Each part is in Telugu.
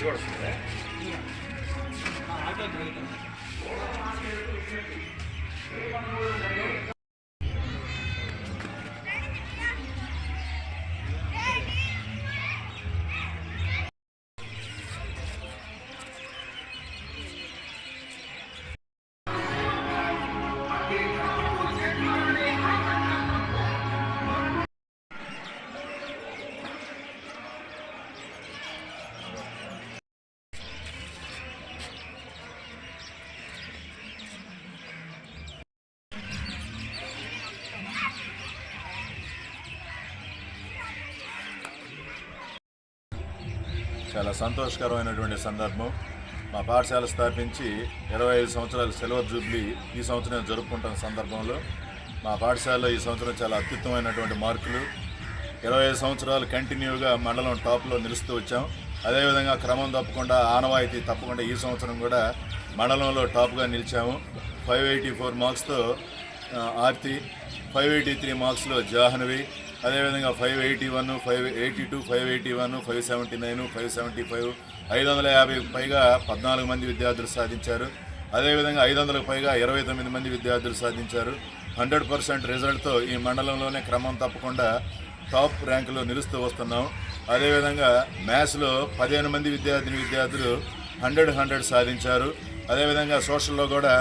찍어놨습니다. చాలా సంతోషకరమైనటువంటి సందర్భం. మా పాఠశాల స్థాపించి ఇరవై ఐదు సంవత్సరాల సెలవు జూబ్లీ ఈ సంవత్సరం జరుపుకుంటున్న సందర్భంలో మా పాఠశాలలో ఈ సంవత్సరం చాలా అత్యుత్తమైనటువంటి మార్కులు. ఇరవై ఐదు సంవత్సరాలు కంటిన్యూగా మండలం టాప్లో నిలుస్తూ వచ్చాం. అదేవిధంగా క్రమం తప్పకుండా ఆనవాయితీ తప్పకుండా ఈ సంవత్సరం కూడా మండలంలో టాప్గా నిలిచాము. ఫైవ్ ఎయిటీ ఫోర్ మార్క్స్తో ఆర్తి ఫైవ్ ఎయిటీ త్రీ మార్క్స్లో జాహ్నవి అదేవిధంగా five eighty one five eighty two five eighty one five seventy nine five seventy five ఐదు వందల యాభై పైగా పద్నాలుగు మంది విద్యార్థులు సాధించారు. అదేవిధంగా ఐదు వందలకు పైగా ఇరవై తొమ్మిది మంది విద్యార్థులు సాధించారు. హండ్రెడ్ పర్సెంట్ రిజల్ట్తో ఈ మండలంలోనే క్రమం తప్పకుండా టాప్ ర్యాంకులో నిలుస్తూ వస్తున్నాం. అదేవిధంగా మ్యాథ్స్లో పదిహేను మంది విద్యార్థిని విద్యార్థులు హండ్రెడ్ హండ్రెడ్ సాధించారు. అదేవిధంగా సోషల్లో కూడా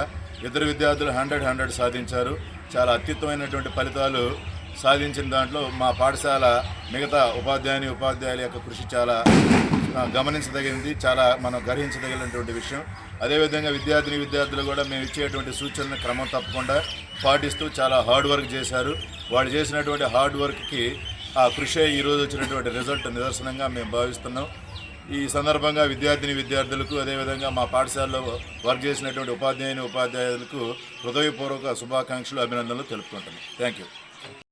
ఇద్దరు విద్యార్థులు హండ్రెడ్ హండ్రెడ్ సాధించారు. చాలా అత్యుత్తమైనటువంటి ఫలితాలు సాధించిన దాంట్లో మా పాఠశాల మిగతా ఉపాధ్యాయుని ఉపాధ్యాయుల యొక్క కృషి చాలా గమనించదగినది చాలా మనం గ్రహించదగినటువంటి విషయం. అదేవిధంగా విద్యార్థిని విద్యార్థులు కూడా మేము ఇచ్చేటువంటి సూచనలను క్రమం తప్పకుండా పాటిస్తూ చాలా హార్డ్ వర్క్ చేశారు. వాళ్ళు చేసినటువంటి హార్డ్ వర్క్కి ఆ కృషి ఈరోజు వచ్చినటువంటి రిజల్ట్ నిదర్శనంగా మేము భావిస్తున్నాం. ఈ సందర్భంగా విద్యార్థిని విద్యార్థులకు అదేవిధంగా మా పాఠశాలలో వర్క్ చేసినటువంటి ఉపాధ్యాయుని ఉపాధ్యాయులకు హృదయపూర్వక శుభాకాంక్షలు అభినందనలు తెలుపుకుంటున్నాం. Thank you.